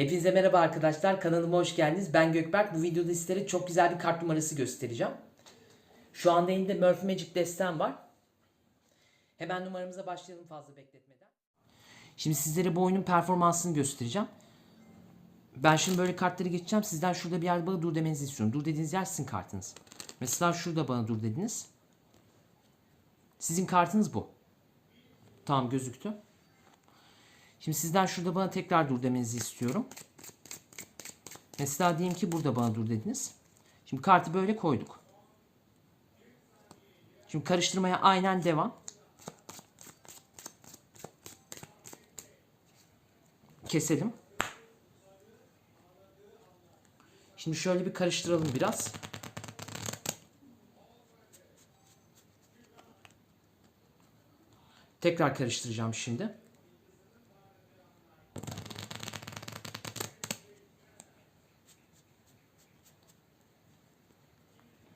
Hepinize merhaba arkadaşlar. Kanalıma hoş geldiniz. Ben Gökberk. Bu videoda sizlere çok güzel bir kart numarası göstereceğim. Şu anda elimde Murphy Magic destem var. Hemen numaramıza başlayalım fazla bekletmeden. Şimdi sizlere bu oyunun performansını göstereceğim. Ben şimdi böyle kartları geçeceğim. Sizden şurada bir yerde bana dur demenizi istiyorum. Dur dediğiniz yer sizin kartınız. Mesela şurada bana dur dediniz. Sizin kartınız bu. Tamam gözüktü. Şimdi sizden şurada bana tekrar dur demenizi istiyorum. Mesela diyelim ki burada bana dur dediniz. Şimdi kartı böyle koyduk. Şimdi karıştırmaya aynen devam. Keselim. Şimdi şöyle bir karıştıralım biraz. Tekrar karıştıracağım şimdi.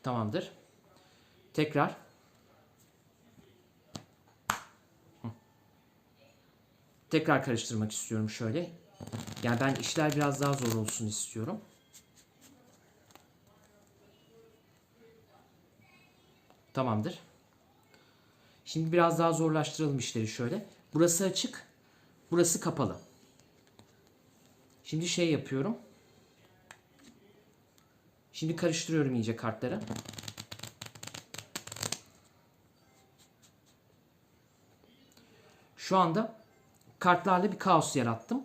Tamamdır. Tekrar. Tekrar karıştırmak istiyorum şöyle. Yani ben işler biraz daha zor olsun istiyorum. Tamamdır. Şimdi biraz daha zorlaştıralım işleri şöyle. Burası açık. Burası kapalı. Şimdi şey yapıyorum. Şimdi karıştırıyorum iyice kartları. Şu anda kartlarla bir kaos yarattım.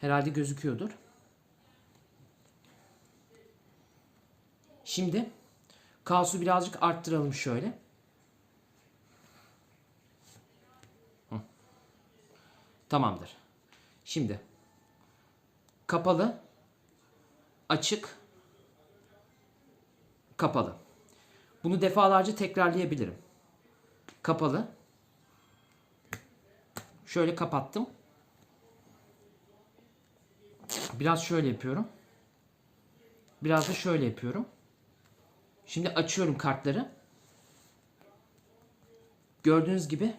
Herhalde gözüküyordur. Şimdi kaosu birazcık arttıralım şöyle. Tamamdır. Şimdi kapalı, açık, kapalı. Bunu defalarca tekrarlayabilirim. Kapalı. Şöyle kapattım. Biraz şöyle yapıyorum. Biraz da şöyle yapıyorum. Şimdi açıyorum kartları. Gördüğünüz gibi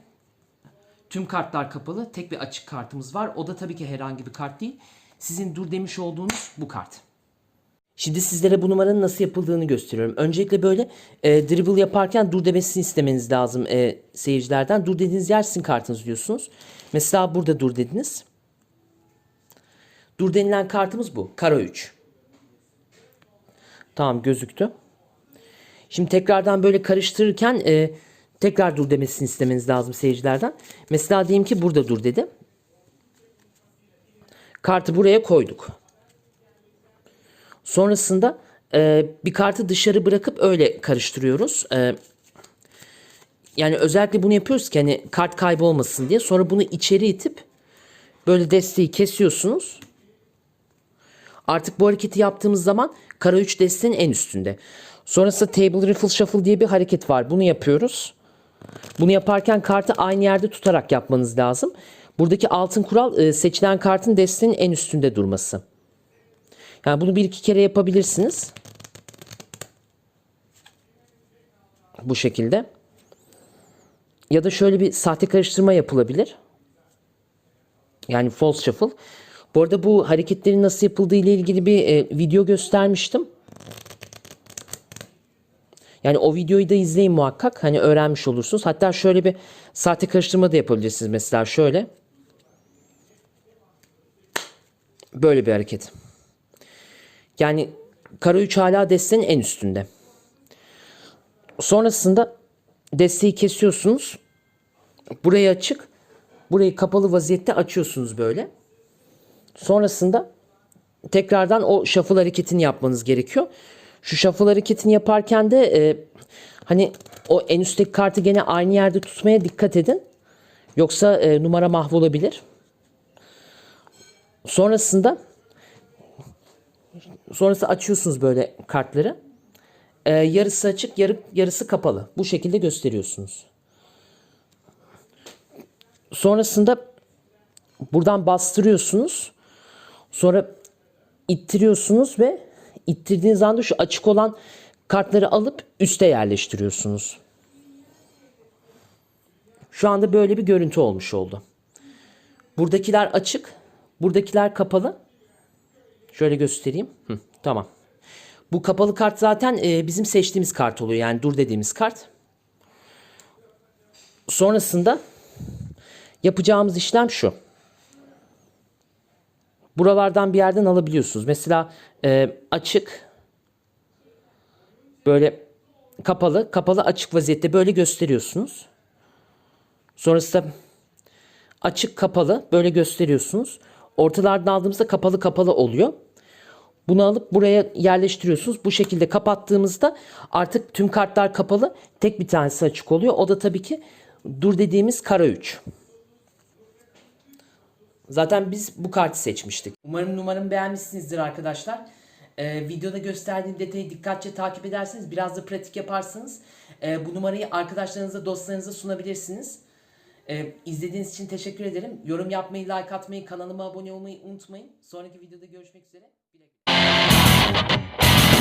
tüm kartlar kapalı. Tek bir açık kartımız var. O da tabii ki herhangi bir kart değil. Sizin dur demiş olduğunuz bu kart. Şimdi sizlere bu numaranın nasıl yapıldığını gösteriyorum. Öncelikle böyle e, dribble yaparken dur demesini istemeniz lazım e, seyircilerden. Dur dediğiniz yer sizin kartınız diyorsunuz. Mesela burada dur dediniz. Dur denilen kartımız bu. Karo 3. Tamam gözüktü. Şimdi tekrardan böyle karıştırırken e, tekrar dur demesini istemeniz lazım seyircilerden. Mesela diyelim ki burada dur dedi. Kartı buraya koyduk. Sonrasında e, bir kartı dışarı bırakıp öyle karıştırıyoruz. E, yani özellikle bunu yapıyoruz ki hani kart kaybolmasın diye. Sonra bunu içeri itip böyle desteği kesiyorsunuz. Artık bu hareketi yaptığımız zaman kara 3 desteğin en üstünde. Sonrasında table riffle shuffle diye bir hareket var. Bunu yapıyoruz. Bunu yaparken kartı aynı yerde tutarak yapmanız lazım. Buradaki altın kural e, seçilen kartın desteğinin en üstünde durması. Yani bunu bir iki kere yapabilirsiniz. Bu şekilde. Ya da şöyle bir sahte karıştırma yapılabilir. Yani false shuffle. Bu arada bu hareketlerin nasıl yapıldığı ile ilgili bir e, video göstermiştim. Yani o videoyu da izleyin muhakkak. Hani öğrenmiş olursunuz. Hatta şöyle bir sahte karıştırma da yapabilirsiniz. Mesela şöyle. Böyle bir hareket. Yani kara 3 hala destenin en üstünde. Sonrasında desteği kesiyorsunuz. Burayı açık. Burayı kapalı vaziyette açıyorsunuz böyle. Sonrasında tekrardan o shuffle hareketini yapmanız gerekiyor. Şu shuffle hareketini yaparken de e, hani o en üstteki kartı gene aynı yerde tutmaya dikkat edin. Yoksa e, numara mahvolabilir. Sonrasında sonrası açıyorsunuz böyle kartları. E, yarısı açık, yarı, yarısı kapalı. Bu şekilde gösteriyorsunuz. Sonrasında buradan bastırıyorsunuz. Sonra ittiriyorsunuz ve ittirdiğiniz anda şu açık olan kartları alıp üste yerleştiriyorsunuz. Şu anda böyle bir görüntü olmuş oldu. Buradakiler açık, buradakiler kapalı. Şöyle göstereyim. Hı, tamam. Bu kapalı kart zaten e, bizim seçtiğimiz kart oluyor. Yani dur dediğimiz kart. Sonrasında yapacağımız işlem şu. Buralardan bir yerden alabiliyorsunuz. Mesela e, açık böyle kapalı, kapalı açık vaziyette böyle gösteriyorsunuz. Sonrasında açık kapalı böyle gösteriyorsunuz. Ortalardan aldığımızda kapalı kapalı oluyor. Bunu alıp buraya yerleştiriyorsunuz. Bu şekilde kapattığımızda artık tüm kartlar kapalı. Tek bir tanesi açık oluyor. O da tabii ki dur dediğimiz kara 3. Zaten biz bu kartı seçmiştik. Umarım numaramı beğenmişsinizdir arkadaşlar. Ee, videoda gösterdiğim detayı dikkatli takip ederseniz biraz da pratik yaparsanız e, bu numarayı arkadaşlarınıza dostlarınıza sunabilirsiniz. Ee, izlediğiniz için teşekkür ederim. Yorum yapmayı, like atmayı, kanalıma abone olmayı unutmayın. Sonraki videoda görüşmek üzere. Güle Thank you.